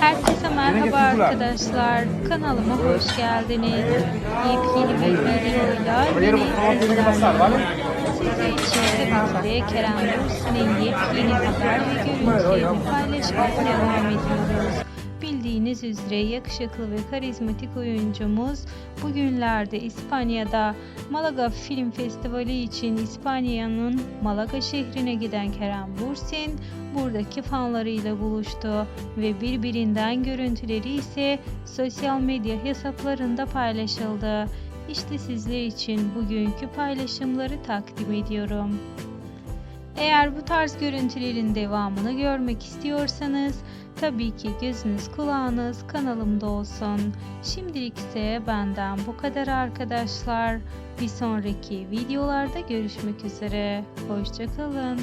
Herkese merhaba arkadaşlar. Kanalıma hoş geldiniz. Yepyeni bir videoyla yine sizlerleyim. Sizler için tabii ki de Kerem Bürsin'in yepyeni haber ve görüntülerini paylaşmaya devam ediyoruz. Bildiğiniz üzere yakışıklı ve karizmatik oyuncumuz bugünlerde İspanya'da Malaga Film Festivali için İspanya'nın Malaga şehrine giden Kerem Bürsin buradaki fanlarıyla buluştu ve birbirinden görüntüleri ise sosyal medya hesaplarında paylaşıldı. İşte sizler için bugünkü paylaşımları takdim ediyorum. Eğer bu tarz görüntülerin devamını görmek istiyorsanız tabii ki gözünüz kulağınız kanalımda olsun. Şimdilik ise benden bu kadar arkadaşlar. Bir sonraki videolarda görüşmek üzere. Hoşçakalın.